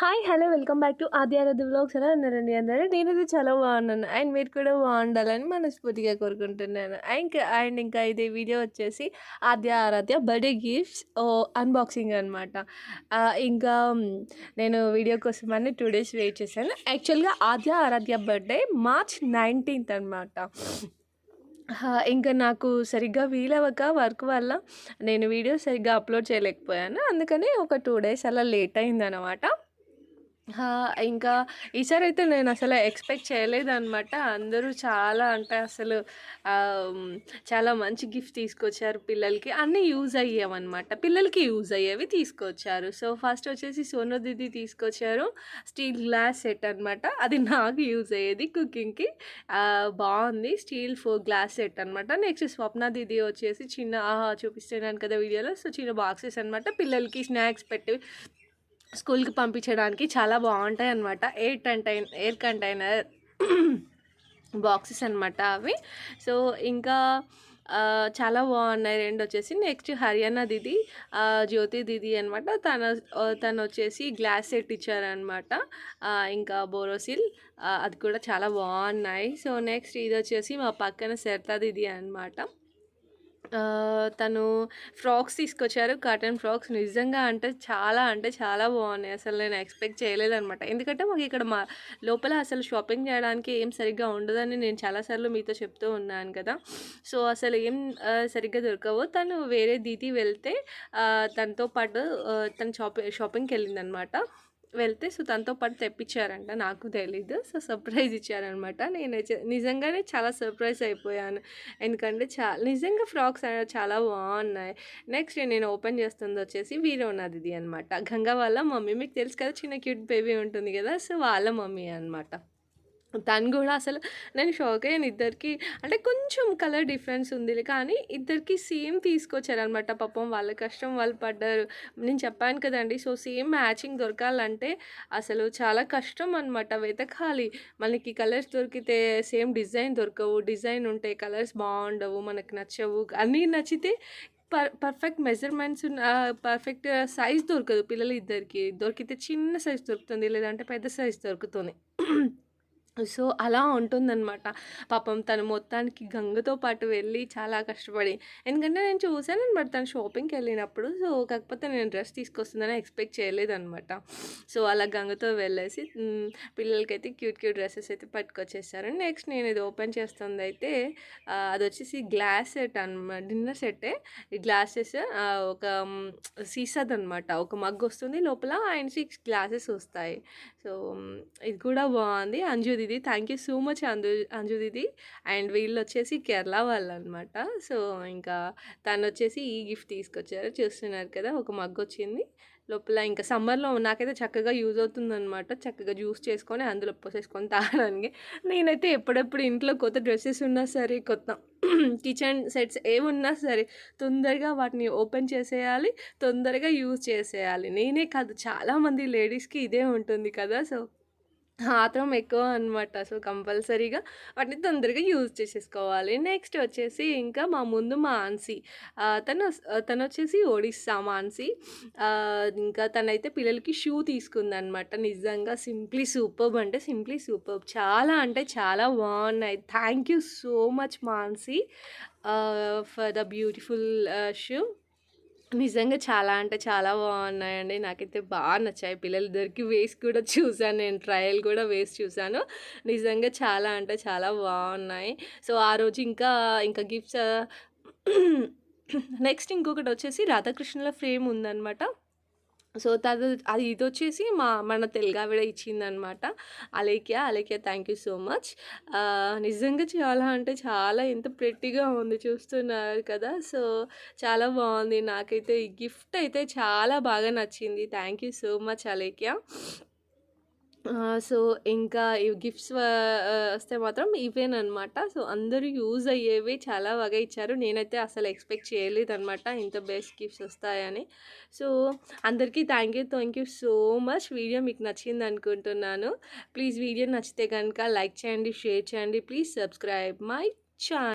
Hi hello welcome back to ఆద్యారాధి vlogs ఎలా ఉన్నారండి అందరూ? నేనైతే చాలా బాగున్నాను. అండ్ మీరు కూడా బాగుండాలని మనస్ఫూర్తిగా కోరుకుంటున్నాను. ఇంకా అండ్ ఇంకా ఇది వీడియో వచ్చేసి Aadya Aaradhya birthday gifts unboxing అనమాట ఇంకా నేను వీడియో కోసం అని టూ డేస్ వెయిట్ చేశాను. యాక్చువల్గా Aadya Aaradhya birthday March nineteenth అనమాట ఇంకా నాకు సరిగ్గా వీలవ్వక వర్క్ వల్ల నేను వీడియో సరిగ్గా అప్లోడ్ చేయలేకపోయాను. అందుకని ఒక టూ డేస్ అలా లేట్ అయిందనమాట హా, ఇంకా ఈసారి అయితే నేను అసలు ఎక్స్పెక్ట్ చేయలేదన్నమాట. అందరూ చాలా అంటే అసలు చాలా మంచి గిఫ్ట్ తీసుకొచ్చారు పిల్లలకి. అన్నీ యూజ్ అయ్యేవన్నమాట. పిల్లలకి యూజ్ అయ్యేవి తీసుకొచ్చారు. సో ఫస్ట్ వచ్చేసి సోను దీది తీసుకొచ్చారు. స్టీల్ గ్లాస్ సెట్ అనమాట అది నాకు యూజ్ అయ్యేది కుకింగ్కి. బాగుంది. స్టీల్ ఫోర్ గ్లాస్ సెట్ అనమాట నెక్స్ట్ స్వప్న దీది వచ్చేసి చిన్న ఆహా చూపిస్తున్నాను కదా వీడియోలో. సో చిన్న బాక్సెస్ అనమాట పిల్లలకి స్నాక్స్ పెట్టి స్కూల్కి పంపించడానికి చాలా బాగుంటాయి అనమాట air contain air container boxes అనమాట అవి. సో ఇంకా చాలా బాగున్నాయి. రెండు వచ్చేసి నెక్స్ట్ హర్యానా దీది జ్యోతి దీది అనమాట తన తను వచ్చేసి గ్లాస్ సెట్ ఇచ్చారనమాట ఇంకా బోరోసిల్ అది కూడా చాలా బాగున్నాయి. సో నెక్స్ట్ ఇది వచ్చేసి మా పక్కన శర్తా దీది అనమాట తను ఫ్రాక్స్ తీసుకొచ్చారు కాటన్ ఫ్రాక్స్. నిజంగా అంటే చాలా అంటే చాలా బాగున్నాయి. అసలు నేను ఎక్స్పెక్ట్ చేయలేదనమాట ఎందుకంటే మాకు ఇక్కడ మా లోపల అసలు షాపింగ్ చేయడానికి ఏం సరిగ్గా ఉండదని నేను చాలాసార్లు మీతో చెప్తూ ఉన్నాను కదా. సో అసలు ఏం సరిగ్గా దొరకవు. తను వేరే దీతి వెళ్తే తనతో పాటు తను షాపింగ్ షాపింగ్కి వెళ్ళిందనమాట వెళ్తే సో తనతో పాటు తెప్పించారంట నాకు తెలీదు. సో సర్ప్రైజ్ ఇచ్చారనమాట. నేను నిజంగానే చాలా సర్ప్రైజ్ అయిపోయాను. ఎందుకంటే చాలా నిజంగా ఫ్రాక్స్ అనేవి చాలా బాగున్నాయి. నెక్స్ట్ నేను ఓపెన్ చేస్తుంది వచ్చేసి వీరో ఇది అనమాట. గంగా వాళ్ళ మమ్మీ మీకు తెలుసు కదా చిన్న క్యూట్ బేబీ ఉంటుంది కదా? సో వాళ్ళ మమ్మీ అనమాట. తను కూడా అసలు నేను షాక్ అయ్యాను ఇద్దరికి. అంటే కొంచెం కలర్ డిఫరెన్స్ ఉంది కానీ ఇద్దరికి సేమ్ తీసుకొచ్చారనమాట పాపం వాళ్ళ కష్టం వాళ్ళు పడ్డారు. నేను చెప్పాను కదండి సో సేమ్ మ్యాచింగ్ దొరకాలంటే అసలు చాలా కష్టం అనమాట వెతకాలి. మనకి కలర్స్ దొరికితే సేమ్ డిజైన్ దొరకవు. డిజైన్ ఉంటే కలర్స్ బాగుండవు మనకు నచ్చవు. అన్నీ నచ్చితే per perfect measurements perfect size దొరకదు పిల్లలు ఇద్దరికి. దొరికితే చిన్న సైజ్ దొరుకుతుంది లేదంటే పెద్ద సైజ్ దొరుకుతుంది. సో అలా ఉంటుందన్నమాట. పాపం తను మొత్తానికి గంగతో పాటు వెళ్ళి చాలా కష్టపడి ఎందుకంటే నేను చూసాను అనమాట తను షాపింగ్కి వెళ్ళినప్పుడు. సో కాకపోతే నేను డ్రెస్ తీసుకొస్తుందని ఎక్స్పెక్ట్ చేయలేదన్నమాట. సో అలా గంగతో వెళ్ళేసి పిల్లలకైతే క్యూట్ క్యూట్ డ్రెస్సెస్ అయితే పట్టుకొచ్చేసారు. నెక్స్ట్ నేను ఇది ఓపెన్ చేస్తుంది అయితే అది వచ్చేసి గ్లాస్ సెట్ అనమాట డిన్నర్ సెట్టే ఈ గ్లాసెస్ ఒక సీసాది అనమాట ఒక మగ్ వస్తుంది లోపల అండ్ సిక్స్ గ్లాసెస్ వస్తాయి. సో ఇది కూడా బాగుంది. అంజుది దీది thank you so much Anju Anju Didi and వీళ్ళు వచ్చేసి కేరళ వాళ్ళు అనమాట సో ఇంకా తను వచ్చేసి ఈ గిఫ్ట్ తీసుకొచ్చారు. చూస్తున్నారు కదా ఒక మగ్గు వచ్చింది లోపల ఇంకా సమ్మర్లో నాకైతే చక్కగా యూజ్ అవుతుందన్నమాట చక్కగా జ్యూస్ చేసుకొని అందులో పోసేసుకొని తాగడానికి. నేనైతే ఎప్పుడెప్పుడు ఇంట్లో కొత్త డ్రెస్సెస్ ఉన్నా సరే కొత్త కిచెన్ సెట్స్ ఏమున్నా సరే తొందరగా వాటిని ఓపెన్ చేసేయాలి తొందరగా యూజ్ చేసేయాలి. నేనే కాదు చాలామంది లేడీస్కి ఇదే ఉంటుంది కదా సో ఆత్రం ఎక్కువ అనమాట సో కంపల్సరీగా. వాటిని తొందరగా యూజ్ చేసేసుకోవాలి. నెక్స్ట్ వచ్చేసి ఇంకా మా ముందు మా ఆన్సీ. తను తను వచ్చేసి ఒడిస్సా మాన్సీ ఇంకా తనైతే పిల్లలకి షూ తీసుకుందనమాట నిజంగా సింప్లీ సూపర్బ్ అంటే సింప్లీ సూపర్బ్. చాలా అంటే చాలా బాగున్నాయి. Thank you so much Mansi for the beautiful shoe. నిజంగా చాలా అంటే చాలా బాగున్నాయండి. నాకైతే బాగా నచ్చాయి. పిల్లలిద్దరికి వేసి కూడా చూశాను నేను ట్రయల్ కూడా వేసి చూశాను నిజంగా చాలా అంటే చాలా బాగున్నాయి. సో ఆ రోజు ఇంకా ఇంకా గిఫ్ట్స్ నెక్స్ట్ ఇంకొకటి వచ్చేసి రాధాకృష్ణుల ఫ్రేమ్ ఉందన్నమాట. సో తద అది ఇది వచ్చేసి మా మన తెలుగావిడ ఇచ్చిందనమాట. Alekhya Alekhya thank you so much నిజంగా చాలా అంటే చాలా ఎంత ప్రెట్టిగా ఉంది చూస్తున్నారు కదా. సో చాలా బాగుంది. నాకైతే ఈ గిఫ్ట్ అయితే చాలా బాగా నచ్చింది. Thank you so much Alekhya. So ఇంకా ఈ గిఫ్ట్స్ వస్తే మాత్రం ఇవేనమాట సో అందరూ యూజ్ అయ్యేవి చాలా బాగా ఇచ్చారు. నేనైతే అసలు ఎక్స్పెక్ట్ చేయలేదన్నమాట ఇంత బెస్ట్ గిఫ్ట్స్ వస్తాయని. సో అందరికీ thank you thank you so much video మీకు నచ్చింది అనుకుంటున్నాను. ప్లీజ్ వీడియో నచ్చితే కనుక లైక్ చేయండి షేర్ చేయండి. Please subscribe my channel